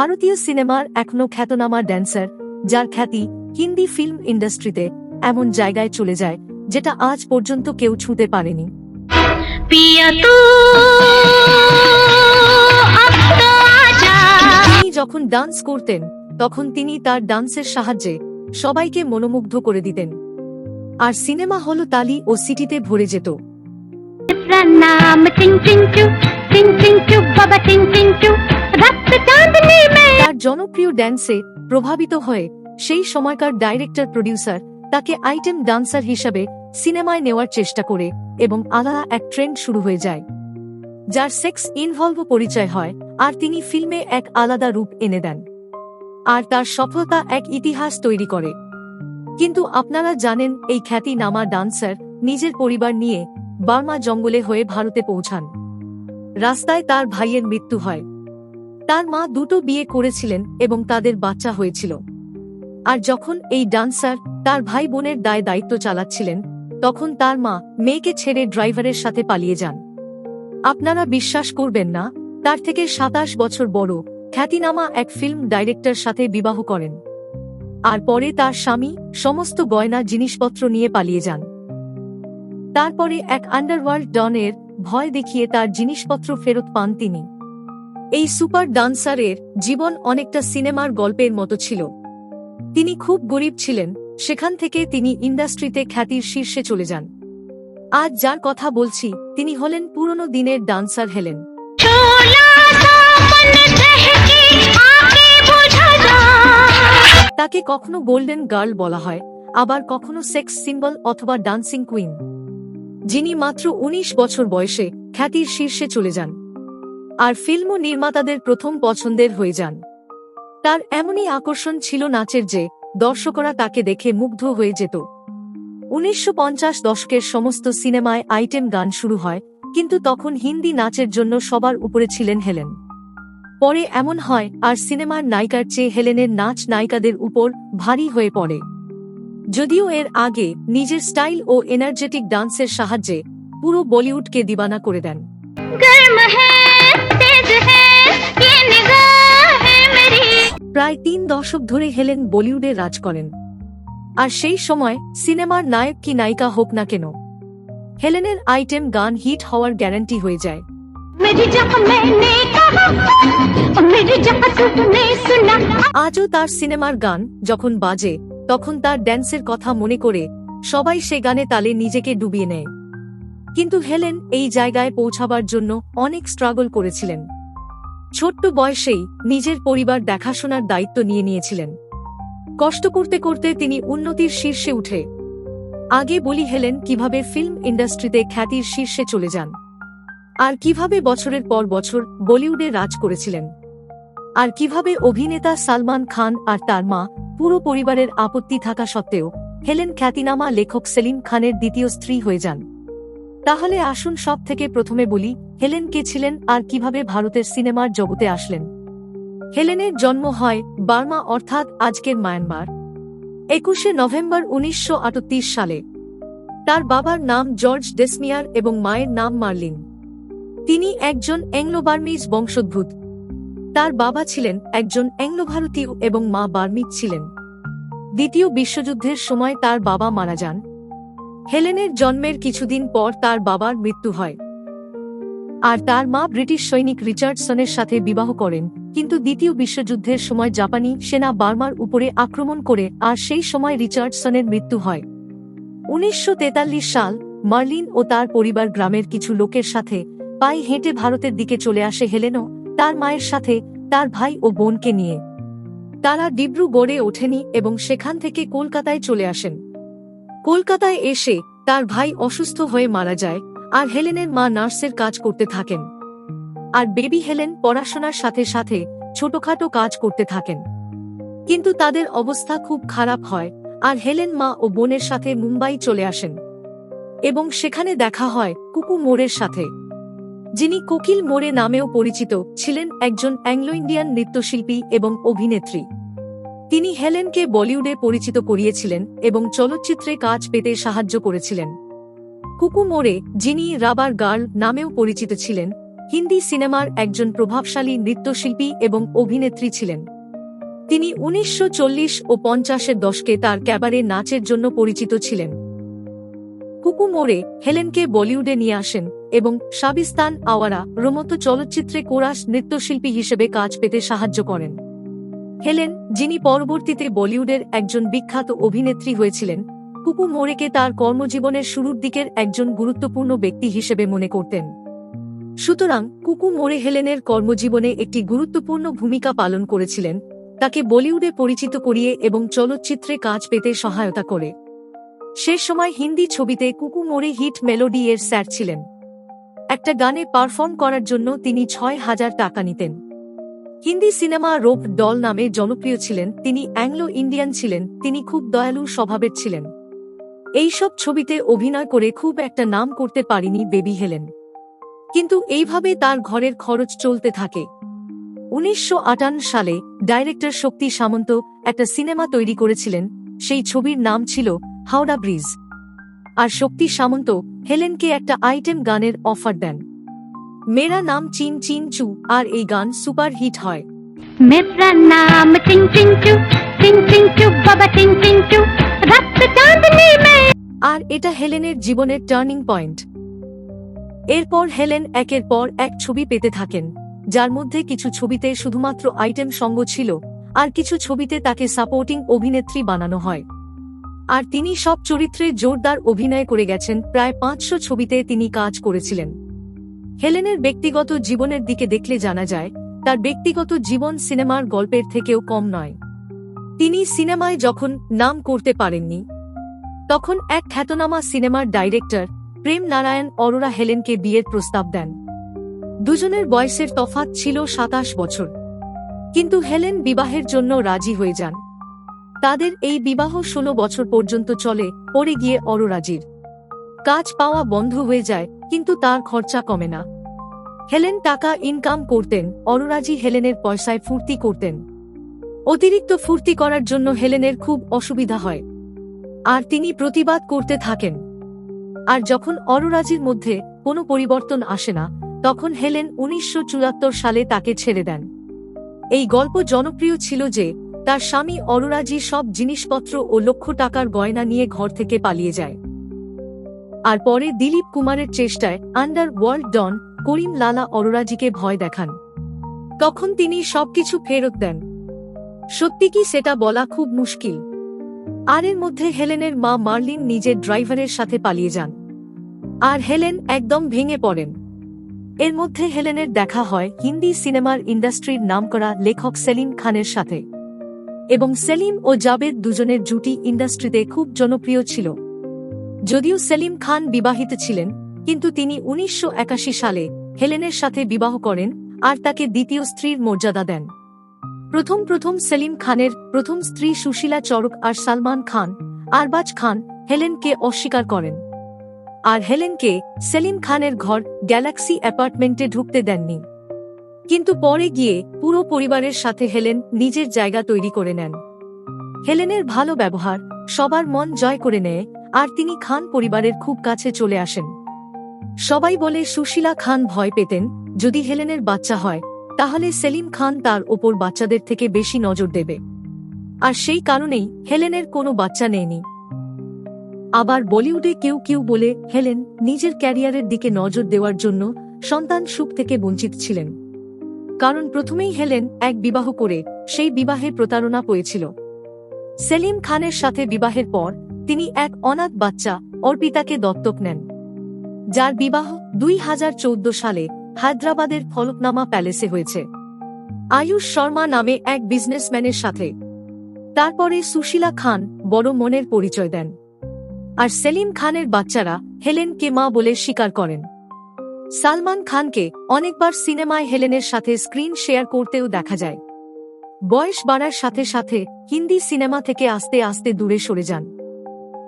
ভারতীয় সিনেমার এখনও খ্যাতনামা ড্যান্সার যার খ্যাতি হিন্দি ফিল্ম ইন্ডাস্ট্রিতে এমন জায়গায় চলে যায় যেটা আজ পর্যন্ত কেউ ছুঁতে পারেনি। তিনি যখন ডান্স করতেন তখন তিনি তার ডান্সের সাহায্যে সবাইকে মনোমুগ্ধ করে দিতেন। আর সিনেমা হল তালি ও সিটিতে ভরে যেত। তার জনপ্রিয় ড্যান্সে প্রভাবিত হয়ে সেই সময়কার ডাইরেক্টর প্রডিউসার। তাকে আইটেম ডান্সার হিসাবে সিনেমায় নেওয়ার চেষ্টা করে এবং আলাদা এক ট্রেন্ড শুরু হয়ে যায়। যার সেক্স ইনভলভ পরিচয় হয় আর তিনি ফিল্মে এক আলাদা রূপ এনে দেন। আর তার সফলতা এক ইতিহাস তৈরি করে। কিন্তু আপনারা জানেন এই খ্যাতি নামা ডান্সার নিজের পরিবার নিয়ে বার্মা জঙ্গলে হয়ে ভারতে পৌঁছান। রাস্তায় তার ভাইয়ের মৃত্যু হয়। তার মা দুটো বিয়ে করেছিলেন এবং তাদের বাচ্চা হয়েছিল। আর যখন এই ডান্সার তার ভাই বোনের দায় দায়িত্ব চালাচ্ছিলেন, তখন তার মা মেয়েকে ছেড়ে ড্রাইভারের সাথে পালিয়ে যান। আপনারা বিশ্বাস করবেন না, তার থেকে সাতাশ বছর বড় খ্যাতিনামা এক ফিল্ম ডাইরেক্টর সাথে বিবাহ করেন। আর পরে তার স্বামী সমস্ত গয়না জিনিসপত্র নিয়ে পালিয়ে যান। তারপরে এক আন্ডারওয়ার্ল্ড ডনের ভয় দেখিয়ে তার জিনিসপত্র ফেরত পান তিনি। এই সুপার ডান্সারের জীবন অনেকটা সিনেমার গল্পের মতো ছিল। তিনি খুব গরিব ছিলেন সেখান থেকে তিনি ইন্ডাস্ট্রিতে খ্যাতির শীর্ষে চলে যান। আজ যার কথা বলছি তিনি হলেন পুরনো দিনের ডান্সার হেলেন। তাকে কখনো গোল্ডেন গার্ল বলা হয় আবার কখনো সেক্স সিম্বল অথবা ডান্সিং কুইন। যিনি মাত্র ১৯ বছর বয়সে খ্যাতির শীর্ষে চলে যান। আর ফিল্ম নির্মাতাদের প্রথম পছন্দের হয়ে যান। তার এমনই আকর্ষণ ছিল নাচের যে, দর্শকরা তাকে দেখে মুগ্ধ হয়ে যেত। উনিশশো পঞ্চাশ দশকের সমস্ত সিনেমায় আইটেম গান শুরু হয়, কিন্তু তখন হিন্দি নাচের জন্য সবার উপরে ছিলেন হেলেন। পরে এমন হয়, আর সিনেমার নায়িকার চেয়ে হেলেনের নাচ নায়িকাদের উপর ভারী হয়ে পড়ে। যদিও এর আগে নিজের স্টাইল ও এনার্জেটিক ডান্সের সাহায্যে পুরো বলিউডকে দিবানা করে দেন। প্রায় তিন দশক ধরে হেলেন বলিউডে রাজ করেন। আর সেই সময় সিনেমার নায়ক কি নায়িকা হোক না কেন হেলেনের আইটেম গান হিট হওয়ার গ্যারান্টি হয়ে যায়। আজও তার সিনেমার গান যখন বাজে তখন তার ড্যান্সের কথা মনে করে সবাই সে গানে তালে নিজেকে ডুবিয়ে নেয়। কিন্তু হেলেন এই জায়গায় পৌঁছাবার জন্য অনেক স্ট্রাগল করেছিলেন। ছোট্ট বয়সেই নিজের পরিবার দেখাশোনার দায়িত্ব নিয়ে নিয়েছিলেন। কষ্ট করতে করতে তিনি উন্নতির শীর্ষে উঠে। আগে বলি হেলেন কীভাবে ফিল্ম ইন্ডাস্ট্রিতে খ্যাতির শীর্ষে চলে যান। আর কীভাবে বছরের পর বছর বলিউডে রাজ করেছিলেন। আর কীভাবে অভিনেতা সালমান খান আর তার মা পুরো পরিবারের আপত্তি থাকা সত্ত্বেও হেলেন খ্যাতিনামা লেখক সেলিম খানের দ্বিতীয় স্ত্রী হয়ে যান। তাহলে আসুন সব থেকে প্রথমে বলি, হেলেন কে ছিলেন আর কীভাবে ভারতের সিনেমার জগতে আসলেন? হেলেনের জন্ম হয় বার্মা অর্থাৎ আজকের মায়ানমার। একুশে নভেম্বর উনিশশো আটত্রিশ সালে। তার বাবার নাম জর্জ ডেসমিয়ার এবং মায়ের নাম মার্লিন। তিনি একজন অ্যাংলো-বার্মিজ বংশোদ্ভূত। তার বাবা ছিলেন একজন অ্যাংলো ভারতীয় এবং মা বার্মিজ ছিলেন। দ্বিতীয় বিশ্বযুদ্ধের সময় তার বাবা মারা যান। হেলেনের জন্মের কিছুদিন পর তার বাবার মৃত্যু হয়। আর তার মা ব্রিটিশ সৈনিক রিচার্ডসনের সাথে বিবাহ করেন, কিন্তু দ্বিতীয় বিশ্বযুদ্ধের সময় জাপানি সেনা বার্মার উপরে আক্রমণ করে আর সেই সময় রিচার্ডসনের মৃত্যু হয়। উনিশশো তেতাল্লিশ সাল, মার্লিন ও তার পরিবার গ্রামের কিছু লোকের সাথে পায়ে হেঁটে ভারতের দিকে চলে আসে হেলেনও। তার মায়ের সাথে, তার ভাই ও বোনকে নিয়ে। তারা ডিব্রু গড়ে ওঠেনি এবং সেখান থেকে কলকাতায় চলে আসেন। কলকাতায় এসে তার ভাই অসুস্থ হয়ে মারা যায় আর হেলেনের মা নার্সের কাজ করতে থাকেন। আর বেবি হেলেন পড়াশোনার সাথে সাথে ছোটখাটো কাজ করতে থাকেন। কিন্তু তাদের অবস্থা খুব খারাপ হয় আর হেলেন মা ও বোনের সাথে মুম্বাই চলে আসেন। এবং সেখানে দেখা হয় কুকু মোড়ের সাথে। যিনি কোকিল মোড়ে নামেও পরিচিত ছিলেন একজন অ্যাংলো ইন্ডিয়ান নৃত্যশিল্পী এবং অভিনেত্রী। তিনি হেলেনকে বলিউডে পরিচিত করিয়েছিলেন এবং চলচ্চিত্রে কাজ পেতে সাহায্য করেছিলেন। কুকু মোড়ে যিনি রাবার গার্ল নামেও পরিচিত ছিলেন, হিন্দি সিনেমার একজন প্রভাবশালী নৃত্যশিল্পী এবং অভিনেত্রী ছিলেন। তিনি উনিশশো চল্লিশ ও পঞ্চাশের দশকে তার ক্যাবারে নাচের জন্য পরিচিত ছিলেন। কুকু মোড়ে হেলেনকে বলিউডে নিয়ে আসেন এবং সাবিস্তান আওয়ারা রমতো চলচ্চিত্রে কোরাস নৃত্যশিল্পী হিসেবে কাজ পেতে সাহায্য করেন। হেলেন, যিনি পরবর্তীতে বলিউডের একজন বিখ্যাত অভিনেত্রী হয়েছিলেন, কুকু মোরেকে তার কর্মজীবনের শুরুর দিকের একজন গুরুত্বপূর্ণ ব্যক্তি হিসেবে মনে করতেন। সুতরাং, কুকু মোরে হেলেনের কর্মজীবনে একটি গুরুত্বপূর্ণ ভূমিকা পালন করেছিলেন, তাকে বলিউডে পরিচিত করিয়ে এবং চলচ্চিত্রে কাজ পেতে সহায়তা করে। শেষ সময় হিন্দি ছবিতে কুকু মোরে হিট মেলোডি এর স্যার ছিলেন। একটা গানে পারফর্ম করার জন্য তিনি ছয় হাজার টাকা নিতেন। হিন্দি সিনেমা রোপ ডল নামে জনপ্রিয় ছিলেন, তিনি অ্যাংলো ইন্ডিয়ান ছিলেন, তিনি খুব দয়ালু স্বভাবের ছিলেন। এইসব ছবিতে অভিনয় করে খুব একটা নাম করতে পারিনি বেবি হেলেন। কিন্তু এইভাবে তার ঘরের খরচ চলতে থাকে। উনিশশো আটান্ন সালে ডাইরেক্টর শক্তি সামন্ত একটা সিনেমা তৈরি করেছিলেন, সেই ছবির নাম ছিল হাওড়া ব্রিজ। আর শক্তি সামন্ত হেলেনকে একটা আইটেম গানের অফার দেন। মেরা নাম চিন চিন চু আর এই গান সুপার হিট হয়। মেরা নাম চিন চিন চু চিন চিন চু বাবা চিন চিন চু আর এটা হেলেনের জীবনের টার্নিং পয়েন্ট। এরপর হেলেন একের পর এক ছবি পেতে থাকেন যার মধ্যে কিছু ছবিতে শুধুমাত্র আইটেম সঙ্গ ছিল আর কিছু ছবিতে তাকে সাপোর্টিং অভিনেত্রী বানানো হয়। আর তিনি সব চরিত্রে জোরদার অভিনয় করে গেছেন। প্রায় পাঁচশো ছবিতে তিনি কাজ করেছিলেন। হেলেনের ব্যক্তিগত জীবনের দিকে দেখলে জানা যায়, তার ব্যক্তিগত জীবন সিনেমার গল্পের থেকেও কম নয়। তিনি সিনেমায় যখন নাম করতে পারেননি, তখন এক খ্যাতনামা সিনেমার ডাইরেক্টর প্রেম নারায়ণ অরোরা হেলেনকে বিয়ের প্রস্তাব দেন। দুজনের বয়সের তফাত ছিল সাতাশ বছর। কিন্তু হেলেন বিবাহের জন্য রাজি হয়ে যান। তাদের এই বিবাহ ষোলো বছর পর্যন্ত চলে পরে গিয়ে অরোরাজির। কাজ পাওয়া বন্ধ হয়ে যায়, কিন্তু তার খরচা কমে না। হেলেন টাকা ইনকাম করতেন, অরোরাজি হেলেনের পয়সায় ফুর্তি করতেন। অতিরিক্ত ফুর্তি করার জন্য হেলেনের খুব অসুবিধা হয়। আর তিনি প্রতিবাদ করতে থাকেন। আর যখন অররাজির মধ্যে কোনো পরিবর্তন আসে না, তখন হেলেন উনিশশো চুয়াত্তর সালে তাকে ছেড়ে দেন। এই গল্প জনপ্রিয় ছিল যে তার স্বামী অররাজি সব জিনিসপত্র ও লক্ষ টাকার গয়না নিয়ে ঘর থেকে পালিয়ে যায়। আর পরে দিলীপ কুমারের চেষ্টায় আন্ডার ওয়ার্ল্ড ডন করিম লালা অররাজিকে ভয় দেখান। তখন তিনি সবকিছু ফেরত দেন। সত্যি কি সেটা বলা খুব মুশকিল। আর এর মধ্যে হেলেনের মা মার্লিন নিজের ড্রাইভারের সাথে পালিয়ে যান। আর হেলেন একদম ভেঙে পড়েন। এর মধ্যে হেলেনের দেখা হয় হিন্দি সিনেমার ইন্ডাস্ট্রির নামকরা লেখক সেলিম খানের সাথে। এবং সেলিম ও জাবেদ দুজনের জুটি ইন্ডাস্ট্রিতে খুব জনপ্রিয় ছিল। যদিও সেলিম খান বিবাহিত ছিলেন, কিন্তু তিনি উনিশশো একাশি সালে হেলেনের সাথে বিবাহ করেন আর তাকে দ্বিতীয় স্ত্রীর মর্যাদা দেন। প্রথম প্রথম সেলিম খানের প্রথম স্ত্রী সুশীলা চরক আর সালমান খান, আরবাজ খান হেলেনকে অস্বীকার করেন। আর হেলেনকে সেলিম খানের ঘর গ্যালাক্সি অ্যাপার্টমেন্টে ঢুকতে দেননি। কিন্তু পরে গিয়ে পুরো পরিবারের সাথে হেলেন নিজের জায়গা তৈরি করে নেন। হেলেনের ভালো ব্যবহার, সবার মন জয় করে নেয়, আর তিনি খান পরিবারের খুব কাছে চলে আসেন। সবাই বলে, সুশীলা খান ভয় পেতেন, যদি হেলেনের বাচ্চা হয়, তাহলে সেলিম খান তার ওপর বাচ্চাদের থেকে বেশি নজর দেবে। আর সেই কারণেই হেলেনের কোনো বাচ্চা নেয়নি। আবার বলিউডে কেউ কেউ বলে, হেলেন নিজের ক্যারিয়ারের দিকে নজর দেওয়ার জন্য সন্তান সুখ থেকে বঞ্চিত ছিলেন। কারণ প্রথমেই হেলেন এক বিবাহ করে, সেই বিবাহে প্রতারণা পেয়েছিল। সেলিম খানের সাথে বিবাহের পর, তিনি এক অনাথ বাচ্চা, অর্পিতাকে দত্তক নেন। যার বিবাহ দুই হাজার চৌদ্দ সালে হায়দ্রাবাদের ফলকনামা প্যালেসে হয়েছে। আয়ুষ শর্মা নামে এক বিজনেসম্যানের সাথে। তারপরে সুশীলা খান বড় মনের পরিচয় দেন। আর সেলিম খানের বাচ্চারা হেলেনকে মা বলে স্বীকার করেন। সালমান খানকে অনেকবার সিনেমায় হেলেনের সাথে স্ক্রিন শেয়ার করতেও দেখা যায়। বয়স বাড়ার সাথে সাথে হিন্দি সিনেমা থেকে আস্তে আস্তে দূরে সরে যান।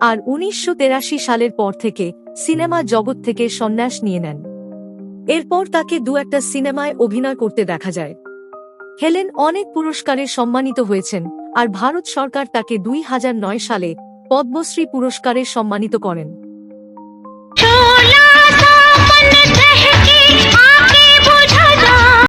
আর উনিশশো সালের পর থেকে সিনেমা জগৎ থেকে সন্ন্যাস নিয়ে নেন। এরপর তাকে দু একটা সিনেমায় অভিনয় করতে দেখা যায়। হেলেন অনেক পুরস্কারে সম্মানিত হয়েছেন আর ভারত সরকার তাকে দুই হাজার নয় সালে পদ্মশ্রী পুরস্কারে সম্মানিত করেন।